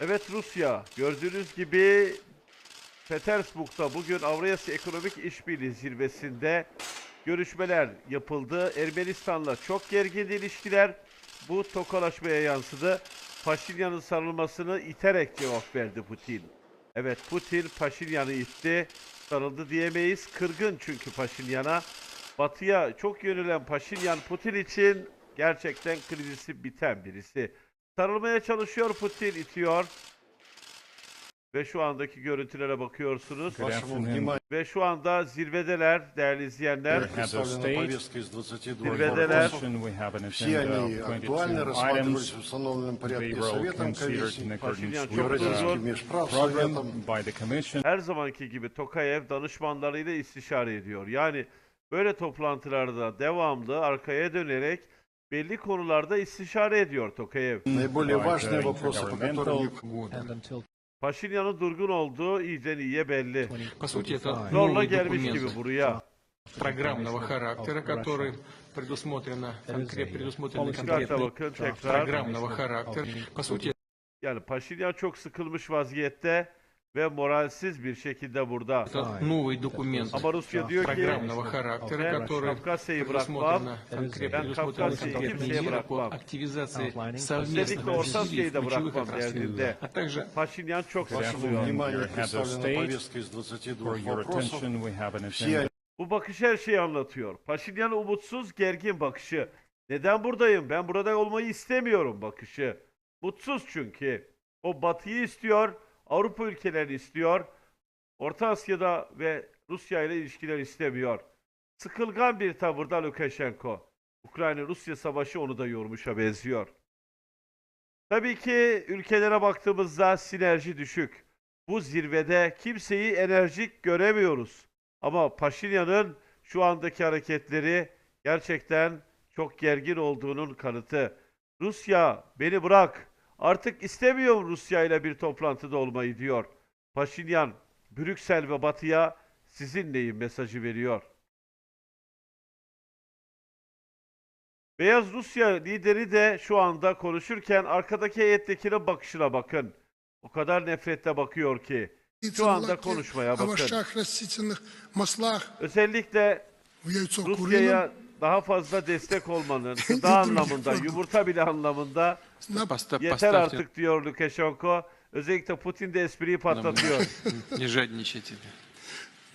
Evet Rusya gördüğünüz gibi Petersburg'da bugün Avrasya Ekonomik İşbirliği zirvesinde görüşmeler yapıldı. Ermenistan'la çok gergin ilişkiler bu tokalaşmaya yansıdı. Paşinyan'ın sarılmasını iterek cevap verdi Putin. Evet Putin Paşinyan'ı itti. Sarıldı diyemeyiz. Kırgın çünkü Paşinyan'a. Batıya çok yönelen Paşinyan Putin için gerçekten krizisi biten birisi. Sarılmaya çalışıyor Putin itiyor. Ve şu andaki görüntülere bakıyorsunuz. Ve şu anda zirvedeler değerli izleyenler. Zirvedeler. Her zamanki gibi Tokayev danışmanlarıyla istişare ediyor. Yani böyle toplantılarda devamlı arkaya dönerek belli konularda istişare ediyor Tokayev. Наиболее by важные the вопросы, по которым intergovernmental не and until Paşinyan'ın durgun olduğu iyiden iyiye belli. 20 По сути, это Zorla новый gelmiş документ gibi buraya. программного характера, который предусмотрено, конкрет, предусмотрены Çıkarta конкретные bakın tekrar. программного характера. По сути, Yani Paşinyan çok sıkılmış vaziyette ve moralsiz bir şekilde burada. Ama Rusya diyor ki ben Kafkasya'yı bırakmam, ben Kafkasya'yı kimseye bırakmam. Özellikle Orta Asya'yı da bırakmam derdinde. Paşinyan çok sıkılıyor. Bu bakış her şeyi anlatıyor. Paşinyan'ın umutsuz, gergin bakışı. Neden buradayım? Ben burada olmayı istemiyorum bakışı. Mutsuz çünkü. O batıyı istiyor, Avrupa ülkelerini istiyor. Orta Asya'da ve Rusya ile ilişkiler istemiyor. Sıkılgan bir tavırda Lukashenko. Ukrayna-Rusya savaşı onu da yormuşa benziyor. Tabii ki ülkelere baktığımızda sinerji düşük. Bu zirvede kimseyi enerjik göremiyoruz. Ama Paşinyan'ın şu andaki hareketleri gerçekten çok gergin olduğunun kanıtı. Rusya beni bırak artık istemiyor Rusya ile bir toplantıda olmayı diyor. Paşinyan, Brüksel ve Batı'ya sizinleyim mesajı veriyor. Beyaz Rusya lideri de şu anda konuşurken arkadaki heyettekine bakışına bakın. O kadar nefretle bakıyor ki. Şu anda konuşmaya bakın. Özellikle Rusya'ya daha fazla destek olmanın, gıda anlamında, yumurta bile anlamında На поста- yeter поставьте, artık diyor Lukashenko. Özellikle Putin de espriyi patlatıyor. не жадничайте.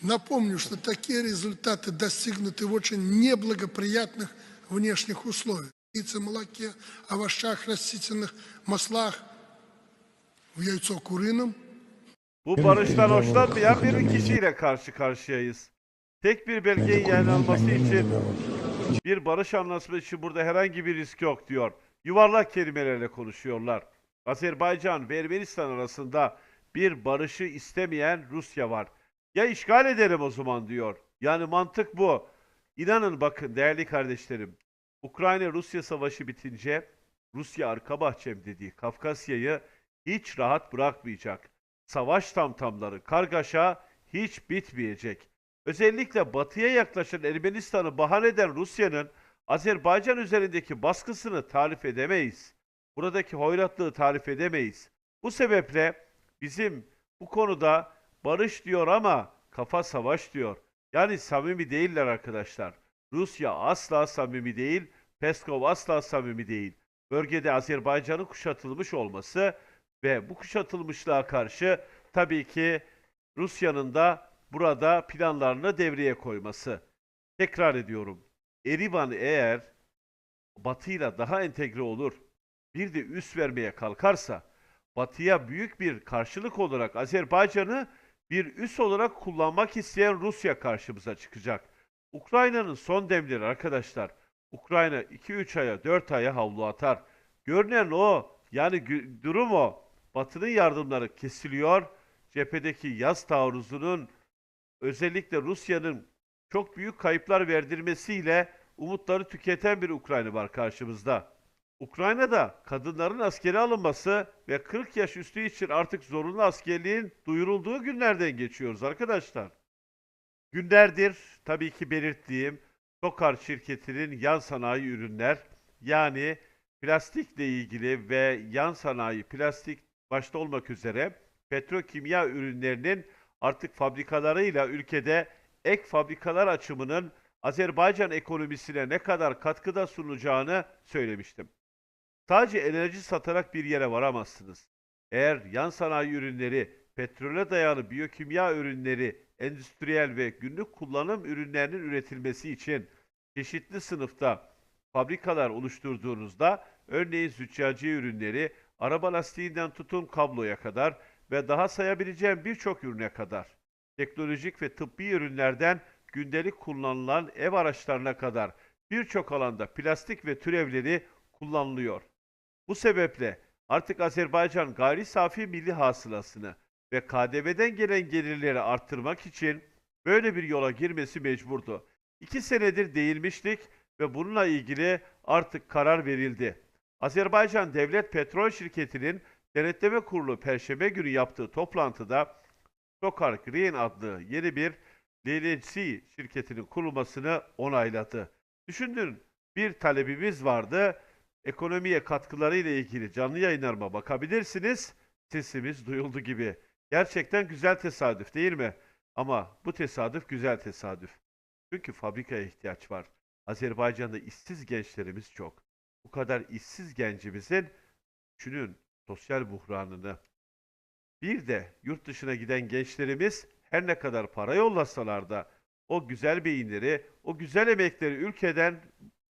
Напомню, что такие результаты достигнуты в очень неблагоприятных внешних условиях. В яйце молоке, овощах, растительных маслах, в яйцо курином. Bu barıştan hoşlanmayan bir kişiyle karşı karşıyayız. Tek bir belgenin yayınlanması için bir barış anlaşması için burada herhangi bir risk yok diyor. Yuvarlak kelimelerle konuşuyorlar. Azerbaycan ve Ermenistan arasında bir barışı istemeyen Rusya var. Ya işgal edelim o zaman diyor. Yani mantık bu. İnanın bakın değerli kardeşlerim. Ukrayna-Rusya savaşı bitince Rusya arka bahçem dediği Kafkasya'yı hiç rahat bırakmayacak. Savaş tamtamları, kargaşa hiç bitmeyecek. Özellikle batıya yaklaşan Ermenistan'ı bahane eden Rusya'nın Azerbaycan üzerindeki baskısını tarif edemeyiz. Buradaki hoyratlığı tarif edemeyiz. Bu sebeple bizim bu konuda barış diyor ama kafa savaş diyor. Yani samimi değiller arkadaşlar. Rusya asla samimi değil, Peskov asla samimi değil. Bölgede Azerbaycan'ın kuşatılmış olması ve bu kuşatılmışlığa karşı tabii ki Rusya'nın da burada planlarını devreye koyması. Tekrar ediyorum. Erivan eğer Batı'yla daha entegre olur, bir de üs vermeye kalkarsa, Batı'ya büyük bir karşılık olarak Azerbaycan'ı bir üs olarak kullanmak isteyen Rusya karşımıza çıkacak. Ukrayna'nın son demleri arkadaşlar. Ukrayna 2-3 aya 4 aya havlu atar. Görünen o. Yani durum o. Batı'nın yardımları kesiliyor. Cephedeki yaz taarruzunun özellikle Rusya'nın çok büyük kayıplar verdirmesiyle umutları tüketen bir Ukrayna var karşımızda. Ukrayna'da kadınların askere alınması ve 40 yaş üstü için artık zorunlu askerliğin duyurulduğu günlerden geçiyoruz arkadaşlar. Günlerdir tabii ki belirttiğim Tokar şirketinin yan sanayi ürünler yani plastikle ilgili ve yan sanayi plastik başta olmak üzere petrokimya ürünlerinin artık fabrikalarıyla ülkede ek fabrikalar açımının Azerbaycan ekonomisine ne kadar katkıda sunacağını söylemiştim. Sadece enerji satarak bir yere varamazsınız. Eğer yan sanayi ürünleri, petrole dayalı biyokimya ürünleri, endüstriyel ve günlük kullanım ürünlerinin üretilmesi için çeşitli sınıfta fabrikalar oluşturduğunuzda örneğin züccaciye ürünleri, araba lastiğinden tutun kabloya kadar ve daha sayabileceğim birçok ürüne kadar, teknolojik ve tıbbi ürünlerden gündelik kullanılan ev araçlarına kadar birçok alanda plastik ve türevleri kullanılıyor. Bu sebeple artık Azerbaycan gayri safi milli hasılasını ve KDV'den gelen gelirleri arttırmak için böyle bir yola girmesi mecburdu. İki senedir değinmiştik ve bununla ilgili artık karar verildi. Azerbaycan Devlet Petrol Şirketi'nin denetleme kurulu Perşembe günü yaptığı toplantıda Sokar Green adlı yeni bir LLC şirketinin kurulmasını onayladı. Düşünün bir talebimiz vardı. Ekonomiye katkıları ile ilgili canlı yayınlarıma bakabilirsiniz. Sesimiz duyuldu gibi. Gerçekten güzel tesadüf değil mi? Ama bu tesadüf güzel tesadüf. Çünkü fabrikaya ihtiyaç var. Azerbaycan'da işsiz gençlerimiz çok. Bu kadar işsiz gencimizin düşünün sosyal buhranını. Bir de yurt dışına giden gençlerimiz her ne kadar para yollasalar da o güzel beyinleri, o güzel emekleri ülkeden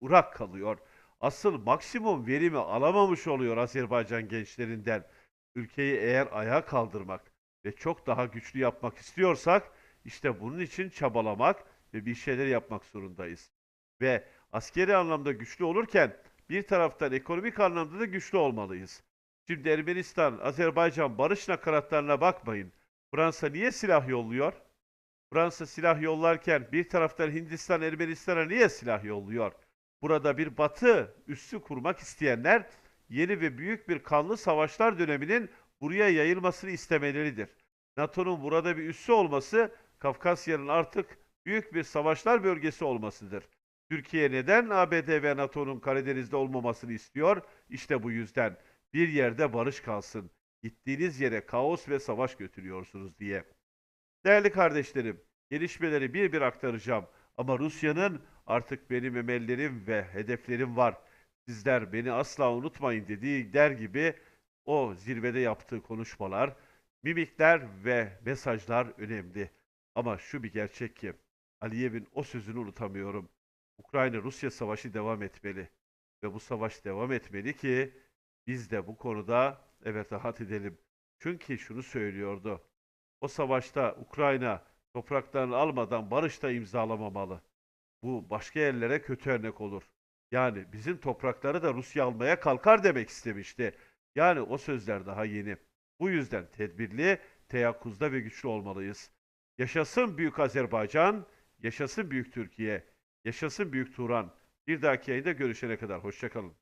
urak kalıyor. Asıl maksimum verimi alamamış oluyor Azerbaycan gençlerinden. Ülkeyi eğer ayağa kaldırmak ve çok daha güçlü yapmak istiyorsak işte bunun için çabalamak ve bir şeyler yapmak zorundayız. Ve askeri anlamda güçlü olurken bir taraftan ekonomik anlamda da güçlü olmalıyız. Şimdi Ermenistan, Azerbaycan barış nakaratlarına bakmayın. Fransa niye silah yolluyor? Fransa silah yollarken bir taraftan Hindistan Ermenistan'a niye silah yolluyor? Burada bir batı üssü kurmak isteyenler yeni ve büyük bir kanlı savaşlar döneminin buraya yayılmasını istemeleridir. NATO'nun burada bir üssü olması Kafkasya'nın artık büyük bir savaşlar bölgesi olmasıdır. Türkiye neden ABD ve NATO'nun Karadeniz'de olmamasını istiyor? İşte bu yüzden. Bir yerde barış kalsın. Gittiğiniz yere kaos ve savaş götürüyorsunuz diye. Değerli kardeşlerim, gelişmeleri bir bir aktaracağım. Ama Rusya'nın artık benim emellerim ve hedeflerim var. Sizler beni asla unutmayın dediği der gibi o zirvede yaptığı konuşmalar, mimikler ve mesajlar önemli. Ama şu bir gerçek ki Aliyev'in o sözünü unutamıyorum. Ukrayna-Rusya savaşı devam etmeli. Ve bu savaş devam etmeli ki biz de bu konuda evet rahat edelim. Çünkü şunu söylüyordu. O savaşta Ukrayna topraklarını almadan barış da imzalamamalı. Bu başka yerlere kötü örnek olur. Yani bizim toprakları da Rusya almaya kalkar demek istemişti. Yani o sözler daha yeni. Bu yüzden tedbirli, teyakkuzda ve güçlü olmalıyız. Yaşasın Büyük Azerbaycan, yaşasın Büyük Türkiye, yaşasın Büyük Turan. Bir dahaki yayında görüşene kadar hoşçakalın.